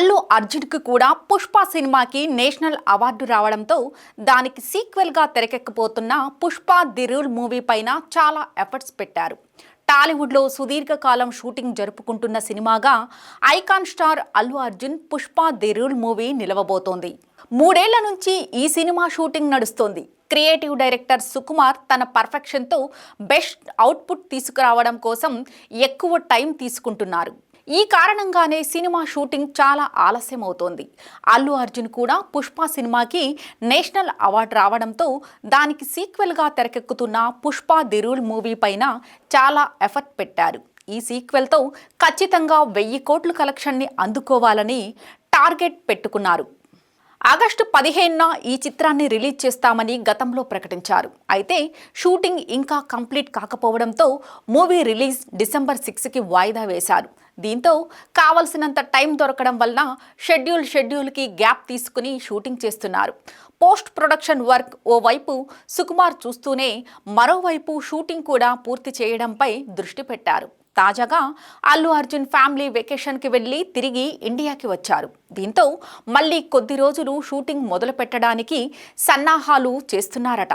అల్లు అర్జున్కు కూడా పుష్ప సినిమాకి national award రావడంతో దానికి సీక్వెల్గా తెరకెక్కబోతున్న పుష్ప ది రూల్ మూవీ పైన చాలా ఎఫర్ట్స్ పెట్టారు. టాలీవుడ్లో సుదీర్ఘకాలం షూటింగ్ జరుపుకుంటున్న సినిమాగా icon star Allu Arjun Pushpa the rule movie నిలవబోతోంది. మూడేళ్ళ నుంచి ఈ సినిమా షూటింగ్ నడుస్తోంది. క్రియేటివ్ డైరెక్టర్ సుకుమార్ తన పర్ఫెక్షన్తో బెస్ట్ అవుట్పుట్ తీసుకురావడం కోసం ఎక్కువ టైం తీసుకుంటున్నారు. ఈ కారణంగానే సినిమా షూటింగ్ చాలా ఆలస్యం అవుతోంది అల్లు అర్జున్ కూడా పుష్ప సినిమాకి నేషనల్ అవార్డు రావడంతో దానికి సీక్వెల్గా తెరకెక్కుతున్న పుష్ప దిరుల్ మూవీ పైన చాలా ఎఫర్ట్ పెట్టారు. ఈ సీక్వెల్తో ఖచ్చితంగా వెయ్యి కోట్ల కలెక్షన్ని అందుకోవాలని టార్గెట్ పెట్టుకున్నారు. ఆగస్టు పదిహేనున ఈ చిత్రాన్ని రిలీజ్ చేస్తామని గతంలో ప్రకటించారు. అయితే షూటింగ్ ఇంకా కంప్లీట్ కాకపోవడంతో మూవీ రిలీజ్ డిసెంబర్ సిక్స్కి వాయిదా వేశారు. దీంతో కావలసినంత టైం దొరకడం వలన షెడ్యూల్ షెడ్యూల్కి గ్యాప్ తీసుకుని షూటింగ్ చేస్తున్నారు. పోస్ట్ ప్రొడక్షన్ వర్క్ ఓవైపు సుకుమార్ చూస్తూనే మరోవైపు షూటింగ్ కూడా పూర్తి చేయడంపై దృష్టి పెట్టారు. తాజాగా అల్లు అర్జున్ ఫ్యామిలీ వెకేషన్కి వెళ్ళి తిరిగి ఇండియాకి వచ్చారు. దీంతో మళ్ళీ కొద్ది రోజులు షూటింగ్ మొదలు పెట్టడానికి సన్నాహాలు చేస్తున్నారట.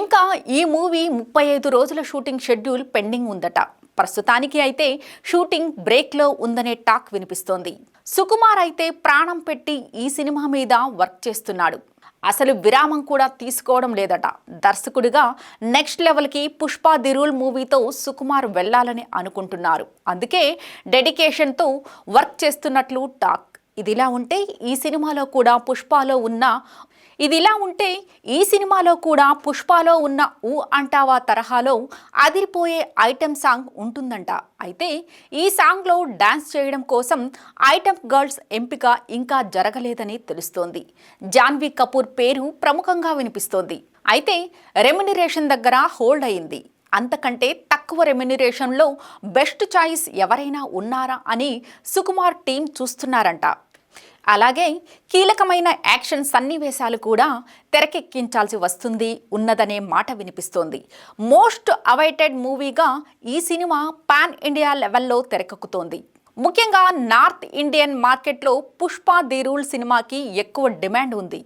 ఇంకా ఈ మూవీ ముప్పై ఐదు రోజుల షూటింగ్ షెడ్యూల్ పెండింగ్ ఉందట. ప్రస్తుతానికి అయితే షూటింగ్ బ్రేక్లో ఉందనే టాక్ వినిపిస్తోంది. సుకుమార్ అయితే ప్రాణం పెట్టి ఈ సినిమా మీద వర్క్ చేస్తున్నాడు. అసలు విరామం కూడా తీసుకోవడం లేదట. దర్శకుడిగా నెక్స్ట్ లెవెల్కి పుష్ప దిరుల్ మూవీతో సుకుమార్ వెళ్ళాలని అనుకుంటున్నారు. అందుకే డెడికేషన్తో వర్క్ చేస్తున్నట్లు టాక్. ఇదిలా ఉంటే ఈ సినిమాలో కూడా పుష్పలో ఉన్న ఇదిలా ఉంటే ఈ సినిమాలో కూడా పుష్పలో ఉన్న ఊ అంటావా తరహాలో అదిరిపోయే ఐటెం సాంగ్ ఉంటుందంట. అయితే ఈ సాంగ్లో డాన్స్ చేయడం కోసం ఐటెం గర్ల్స్ ఎంపిక ఇంకా జరగలేదని తెలుస్తోంది. జాన్వీ కపూర్ పేరు ప్రముఖంగా వినిపిస్తోంది. అయితే రెమ్యునరేషన్ దగ్గర హోల్డ్ అయింది. అంతకంటే తక్కువ రెమ్యునరేషన్లో బెస్ట్ చాయిస్ ఎవరైనా ఉన్నారా అని సుకుమార్ టీం చూస్తున్నారంట. అలాగే కీలకమైన యాక్షన్ సన్నివేశాలు కూడా తెరకెక్కించాల్సి వస్తుంది ఉన్నదనే మాట వినిపిస్తోంది. మోస్ట్ అవైటెడ్ మూవీగా ఈ సినిమా పాన్ ఇండియా లెవెల్లో తెరకెక్కుతోంది. ముఖ్యంగా నార్త్ ఇండియన్ మార్కెట్లో పుష్ప ది రూల్ సినిమాకి ఎక్కువ డిమాండ్ ఉంది.